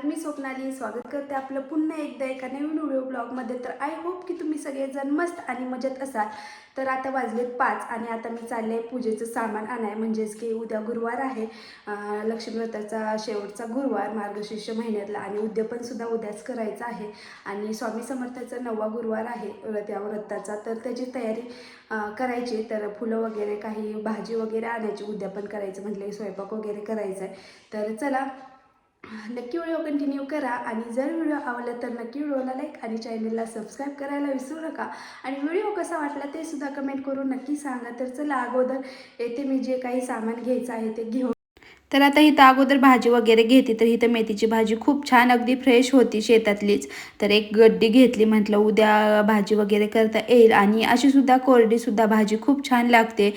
तर मी स्वप्नाली. स्वागत करते आपलं पुन्हा एकदा एका नवीन व्हिडिओ ब्लॉगमध्ये. तर आय होप की तुम्ही सगळेजण मस्त आणि मजेत असाल. तर आता वाजलेत पाच आणि आता मी चालले पूजेचं सामान आणाय म्हणजेच की उद्या गुरुवार आहे. लक्ष्मीव्रताचा लक्ष्मी व्रताचा शेवटचा गुरुवार मार्गशीर्ष महिन्यातला आणि उद्यापनसुद्धा उद्याच करायचं आहे. आणि स्वामी समर्थाचा नववा गुरुवार आहे. त्या व्रताचा. तर त्याची तयारी करायची तर फुलं वगैरे काही भाजी वगैरे आणायची. उद्यापन करायचं म्हटलं स्वयंपाक वगैरे करायचा आहे. तर चला नक्की व्हिडिओ कंटिन्यू करा. आणि जर व्हिडिओ आवडला तर नक्की व्हिडिओला लाईक आणि चॅनलला सबस्क्राईब करायला विसरू नका. आणि व्हिडिओ कसा वाटला ते सुद्धा कमेंट करून नक्की सांगा. तर चला अगोदर येथे मी जे काही सामान घ्यायचं आहे ते घेऊन तर आता इथं अगोदर भाजी वगैरे घेते तर इथं मेथीची भाजी खूप छान अगदी फ्रेश होती शेतातलीच. तर एक गड्डी घेतली म्हटलं उद्या भाजी वगैरे करता येईल. आणि अशीसुद्धा कोरडीसुद्धा भाजी खूप छान लागते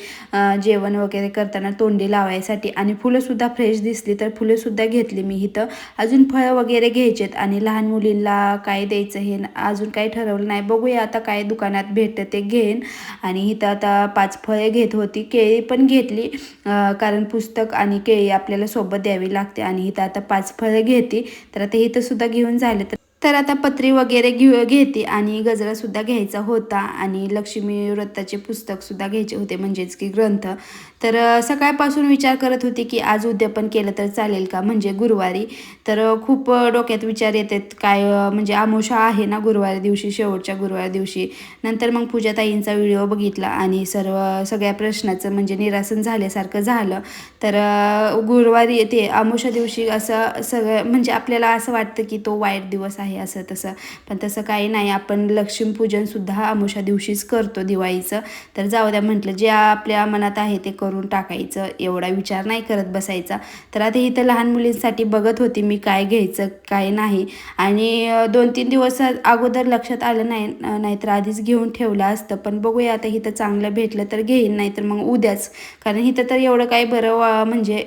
जेवण वगैरे करताना तोंडी लावायसाठी. आणि फुलंसुद्धा फ्रेश दिसली तर फुलंसुद्धा घेतली मी इथं. अजून फळं वगैरे घ्यायचेत आणि लहान मुलींना काय द्यायचं हे अजून काही ठरवलं नाही. बघूया आता काय दुकानात भेटतं ते घेईन. आणि इथं आता पाच फळे घेत होती केळी पण घेतली कारण पुस्तक आणि केळी आपल्याला सोबत द्यावी लागते आणि इथं आता पाच फळं घेते तर आता इथं सुद्धा घेऊन झाले तर तर आता पत्री वगैरे घेऊ घेते आणि गजरासुद्धा घ्यायचा होता आणि लक्ष्मी व्रताचे पुस्तकसुद्धा घ्यायचे होते म्हणजेच की ग्रंथ. तर सकाळपासून विचार करत होते की आज उद्यापन केलं तर चालेल का? म्हणजे गुरुवारी. तर खूप डोक्यात विचार येतात काय म्हणजे आमोशा आहे ना गुरुवारी दिवशी शेवटच्या गुरुवार दिवशी. नंतर मग पूजाताईंचा व्हिडिओ बघितला आणि सर्व सगळ्या प्रश्नाचं म्हणजे निरासन झाल्यासारखं झालं. तर गुरुवारी ते आमोशा दिवशी असं सगळं म्हणजे आपल्याला असं वाटतं की तो वाईट दिवस आहे. असं तसं. पण तसं काही नाही. आपण लक्ष्मीपूजनसुद्धा अमुषा दिवशीच करतो दिवाळीचं. तर जाऊ द्या म्हटलं जे आपल्या मनात आहे ते करून टाकायचं. एवढा विचार नाही करत बसायचा. तर आता इथं लहान मुलींसाठी बघत होती मी काय घ्यायचं काय नाही. आणि दोन तीन दिवस अगोदर लक्षात आलं नाही नाहीतर आधीच घेऊन ठेवलं असतं. पण बघूया आता इथं चांगलं भेटलं तर घेईन नाहीतर मग उद्याच. कारण इथं तर एवढं काही बरं वा- म्हणजे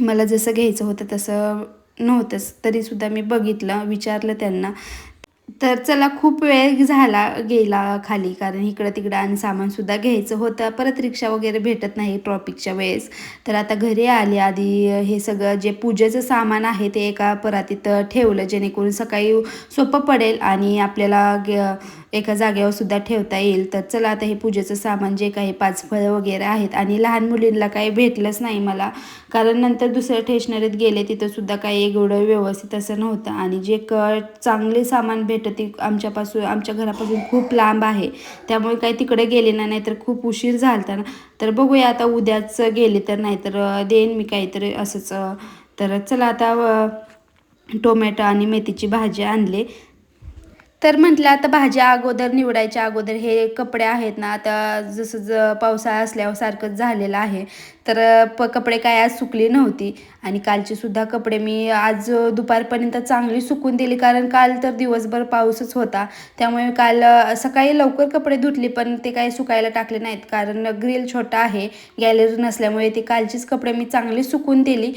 मला जसं घ्यायचं होतं तसं नव्हतंच. तरीसुद्धा मी बघितलं विचारलं त्यांना. तर चला खूप वेळ झाला गेला खाली कारण इकडं तिकडं आणि सामानसुद्धा घ्यायचं होतं. परत रिक्षा वगैरे भेटत नाही ट्रॉपिकच्या वेळेस. तर आता घरी आली आधी हे सगळं जे पूजेचं सामान आहे ते एका परातीत ठेवलं जेणेकरून सकाळी सोपं पडेल आणि आपल्याला ग- एका जागेवर सुद्धा ठेवता येईल. तर चला आता हे पूजेचं सामान जे काही पाच फळं वगैरे आहेत आणि लहान मुलींना काही भेटलंच नाही मला. कारण नंतर दुसऱ्या स्टेशनरीत गेले तिथं सुद्धा काही एवढं व्यवस्थित असं नव्हतं. आणि जे क चांगले सामान भेटत ती आमच्यापासून आमच्या घरापासून खूप लांब आहे. त्यामुळे काही तिकडे गेले ना नाही तर खूप उशीर झाला ना. तर बघूया आता उद्याच गेले तर नाहीतर देईन मी काहीतरी असंच. तर चला आता टोमॅटो आणि मेथीची भाजी आणले. तर म्हटलं आता भाज्या अगोदर निवडायच्या अगोदर हे कपडे आहेत ना आता जसं ज पावसाळा असल्यावर सारखंच झालेलं आहे. तर प कपडे काय आज सुकली नव्हती. आणि कालचे सुद्धा कपडे मी आज दुपारपर्यंत चांगली सुकून दिली. कारण काल तर दिवसभर पाऊसच होता. त्यामुळे काल सकाळी लवकर कपडे धुतले पण ते काही सुकायला टाकले नाहीत. कारण ग्रिल छोटा आहे. गॅलरी नसल्यामुळे ते कालचीच कपडे मी चांगली सुकून दिली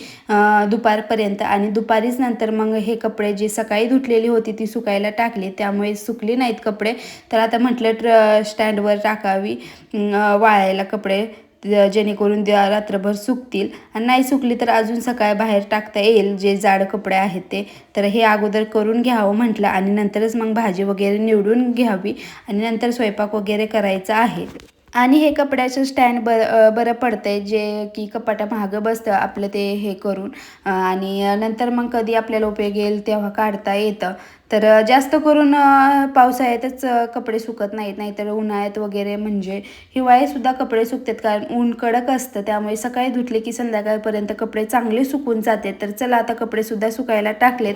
दुपारपर्यंत. आणि दुपारीच नंतर मग हे कपडे जी सकाळी धुतलेली होती ती सुकायला टाकली. त्यामुळे सुकली नाहीत कपडे. तर आता म्हटलं ट्र स्टँडवर टाकावी वाळायला कपडे. जेणेकरून त्या रात्रभर सुकतील. आणि नाही सुकली तर अजून सकाळी बाहेर टाकता येईल जे जाड कपडे आहेत ते. तर हे अगोदर करून घ्यावं म्हटलं आणि नंतरच मग भाजी वगैरे निवडून घ्यावी आणि नंतर स्वयंपाक वगैरे करायचा आहे. आणि हे कपड्याचं स्टँड बर बरं बरं पडतंय जे की कपाटा महागं बसतं आपलं ते हे करून. आणि नंतर मग कधी आपल्याला उपयोग येईल तेव्हा काढता येतं. तर जास्त करून पावसाळ्यातच कपडे सुकत नाहीत नाहीतर उन्हाळ्यात वगैरे म्हणजे हिवाळ्यातसुद्धा कपडे सुकतात. कारण ऊन कडक असतं त्यामुळे सकाळी धुतले की संध्याकाळपर्यंत कपडे चांगले सुकून जाते. तर चला आता कपडेसुद्धा सुकायला टाकलेत.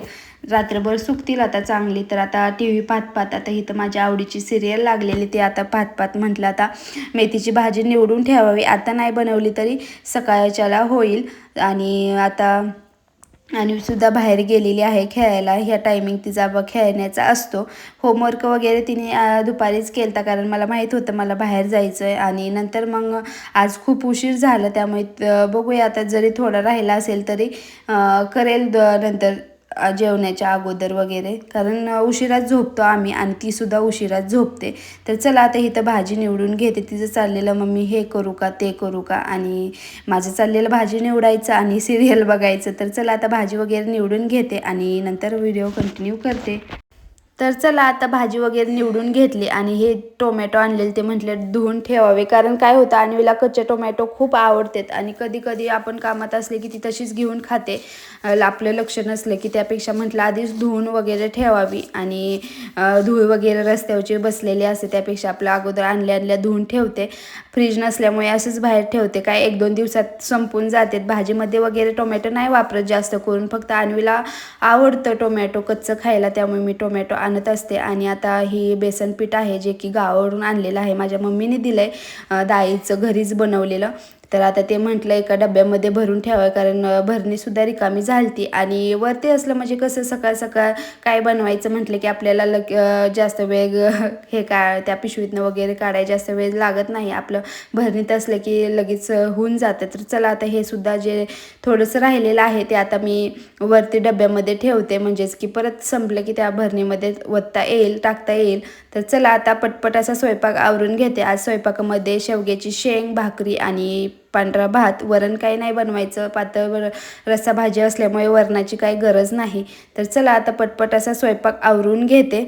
रात्रभर सुकतील आता चांगली. तर आता टी व्ही पाहत पाहत आता इथं माझ्या आवडीची सिरियल लागलेली ते आता पाहत पाहत म्हटलं आता मेथीची भाजी निवडून ठेवावी. आता नाही बनवली तरी सकाळच्याला होईल. आणि आता आणि सुद्धा बाहेर गेलेली आहे खेळायला. ह्या टायमिंग तिचा ब खेळण्याचा असतो. होमवर्क वगैरे तिने दुपारीच केलता. कारण मला माहीत होतं मला बाहेर जायचं आहे आणि नंतर मग आज खूप उशीर झाला. त्यामुळे बघूया आता जरी थोडा राहिला असेल तरी करेल द नंतर जेवण्याच्या अगोदर वगैरे. कारण उशिराच झोपतो आम्ही. आणि तीसुद्धा उशिराच झोपते. तर चला आता इथं भाजी निवडून घेते. तिचं चाललेलं मम्मी हे करू का? ते करू का? आणि माझं चाललेलं भाजी निवडायचं आणि सिरियल बघायचं. तर चला आता भाजी वगैरे निवडून घेते आणि नंतर व्हिडिओ कंटिन्यू करते. तर चला आता भाजी वगैरे निवडून घेतली आणि हे टोमॅटो आणलेले ते म्हटले धुवून ठेवावे. कारण काय होतं आणवीला कच्चे टोमॅटो खूप आवडतात आणि कधी कधी आपण कामात असले की ती तशीच घेऊन खाते. आपलं लक्ष नसलं की त्यापेक्षा म्हटलं आधीच धुवून वगैरे ठेवावी आणि धूळ वगैरे रस्त्यावरची बसलेली असते त्यापेक्षा आपलं अगोदर आणल्या आणल्या धुवून ठेवते. फ्रीज नसल्यामुळे असंच बाहेर ठेवते. काय एक दोन दिवसात संपून जातात भाजीमध्ये वगैरे टोमॅटो नाही वापरत जास्त करून. फक्त आणवीला आवडतं टोमॅटो कच्चं खायला त्यामुळे मी टोमॅटो आणत असते. आणि आता ही बेसन पीठ आहे जे की गावावरून आणलेलं आहे. माझ्या मम्मीने दिलं आहे दाईचं घरीच बनवलेलं. तर आता ते म्हटलं एका डब्यामध्ये भरून ठेवा कारण भरणीसुद्धा रिकामी झालती. आणि वरती असलं म्हणजे कसं सकाळ सकाळ काय बनवायचं म्हटलं की आपल्याला लग जास्त वेग हे का त्या पिशवीतनं वगैरे काढाय जास्त वेळ लागत नाही. आपलं भरणीत असलं की लगेच होऊन जातं. तर चला आता हे सुद्धा जे थोडंसं राहिलेलं आहे ते आता मी वरती डब्यामध्ये ठेवते. म्हणजेच की परत संपलं की त्या भरणीमध्ये वत्ता येईल टाकता येईल. तर चला आता पटपट असा स्वयंपाक आवरून घेते. आज स्वयंपाकामध्ये शेवग्याची शेंग भाकरी आणि पांढरा भात वरण काही नाही बनवायचं. पातळ वर रस्सा भाजी असल्यामुळे वरणाची काही गरज नाही. तर चला आता पटपट असा स्वयंपाक आवरून घेते.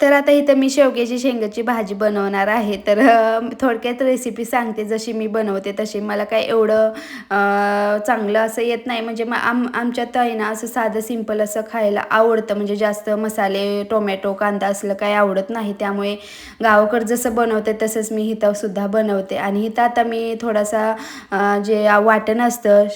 तर आता इथं मी शेवग्याची शेंगाची भाजी बनवणार आहे. तर थोडक्यात रेसिपी सांगते. जशी मी बनवते तशी. मला काय एवढं चांगलं असं येत नाही. म्हणजे मग आम आमच्यात आहे ना असं साधं सिंपल असं खायला आवडतं. म्हणजे जास्त मसाले टोमॅटो कांदा असलं काही आवडत नाही. त्यामुळे गावाकडं जसं बनवते तसंच मी इथं बनवते. आणि हिथं आता मी थोडासा जे वाटण असतं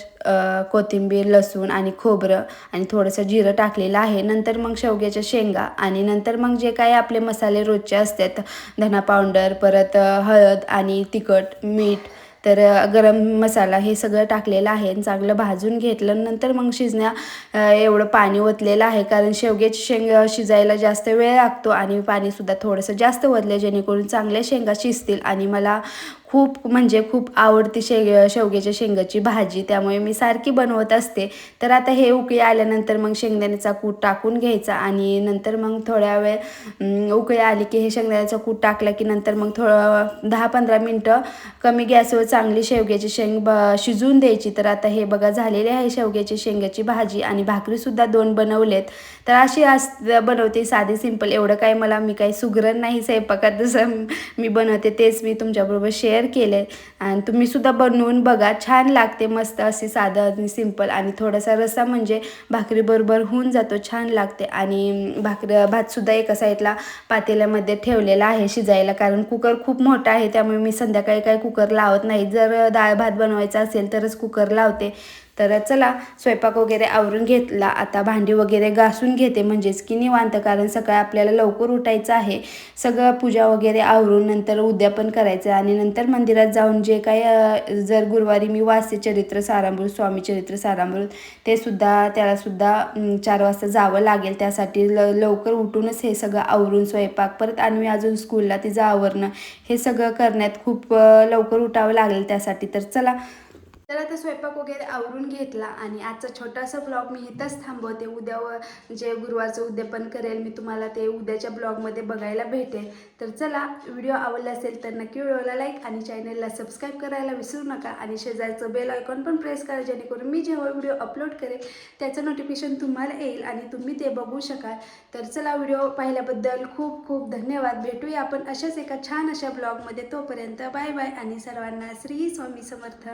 कोथिंबीर लसूण आणि खोबरं आणि थोडंसं जिरं टाकलेलं आहे. नंतर मग शेवग्याच्या शेंगा आणि नंतर मग जे काही आपले मसाले रोजचे असतात धना पावडर परत हळद आणि तिखट मीठ तर गरम मसाला हे सगळं टाकलेलं आहे आणि चांगलं भाजून घेतलं. नंतर मग शिजण्या एवढं पाणी ओतलेलं आहे कारण शेवग्याची शेंग शिजायला जास्त वेळ लागतो आणि पाणीसुद्धा थोडंसं जास्त ओतलं जेणेकरून चांगल्या शेंगा शिजतील आणि मला खूप म्हणजे खूप आवडती शेग शेवग्याच्या शेंगाची भाजी त्यामुळे मी सारखी बनवत असते. तर आता हे उकळी आल्यानंतर मग शेंगदाण्याचा कूट टाकून घ्यायचा आणि नंतर मग थोड्या वेळ उकळी आली की हे शेंगदाण्याचा कूट टाकला की नंतर मग थोडं दहा पंधरा मिनटं कमी गॅसवर चांगली शेवग्याची शेंग ब शिजवून द्यायची. तर आता हे बघा झालेले आहे शेवग्याची शेंगाची भाजी आणि भाकरीसुद्धा दोन बनवलेत. तर अशी अस बनवते साधी सिंपल. एवढं काय मला मी काही सुगरण नाही स्वयंपाकात जसं मी बनवते तेच मी तुमच्याबरोबर शेअर केले आणि तुम्हीसुद्धा बनवून बघा. छान लागते मस्त अशी साधं आणि सिंपल आणि थोडासा रस्सा म्हणजे भाकरीबरोबर होऊन जातो. छान लागते. आणि भाकरी भातसुद्धा एका साईडला पातेल्यामध्ये ठेवलेला आहे शिजायला. कारण कुकर खूप मोठा आहे. त्यामुळे मी संध्याकाळी काही कुकर लावत नाही. जर डाळ भात बनवायचा असेल तरच कुकर लावते. तर चला स्वयंपाक वगैरे आवरून घेतला. आता भांडी वगैरे घासून घेते. म्हणजेच की निवांत कारण सकाळी आपल्याला लवकर उठायचं आहे. सगळं पूजा वगैरे आवरून नंतर उद्या पण करायचं आणि नंतर मंदिरात जाऊन जे काही जर गुरुवारी मी वाचते चरित्र सारामृत स्वामी चरित्र सारामृत ते सुद्धा त्यालासुद्धा चार वाजता जावं लागेल. त्यासाठी ल लवकर उठूनच हे सगळं आवरून स्वयंपाक परत आणि मी अजून स्कूलला तिचं आवरणं हे सगळं करण्यात खूप लवकर उठावं लागेल त्यासाठी. तर चला तर आता स्वयंपाक वगैरे आवरून घेतला आणि आजचा छोटासा ब्लॉग मी इथंच थांबवते. उद्या व जे गुरुवारचं उद्यापन करेल मी तुम्हाला ते उद्याच्या ब्लॉगमध्ये बघायला भेटेल. तर चला व्हिडिओ आवडला असेल तर नक्की व्हिडिओला लाईक आणि चॅनलला सबस्क्राईब करायला विसरू नका आणि शेजारचं बेल आयकॉन पण प्रेस करा जेणेकरून मी जेव्हा व्हिडिओ अपलोड करेल त्याचं नोटिफिकेशन तुम्हाला येईल आणि तुम्ही ते बघू शकाल. तर चला व्हिडिओ पाहिल्याबद्दल खूप खूप धन्यवाद. भेटूया आपण अशाच एका छान अशा ब्लॉगमध्ये तोपर्यंत बाय बाय आणि सर्वांना श्री स्वामी समर्थ.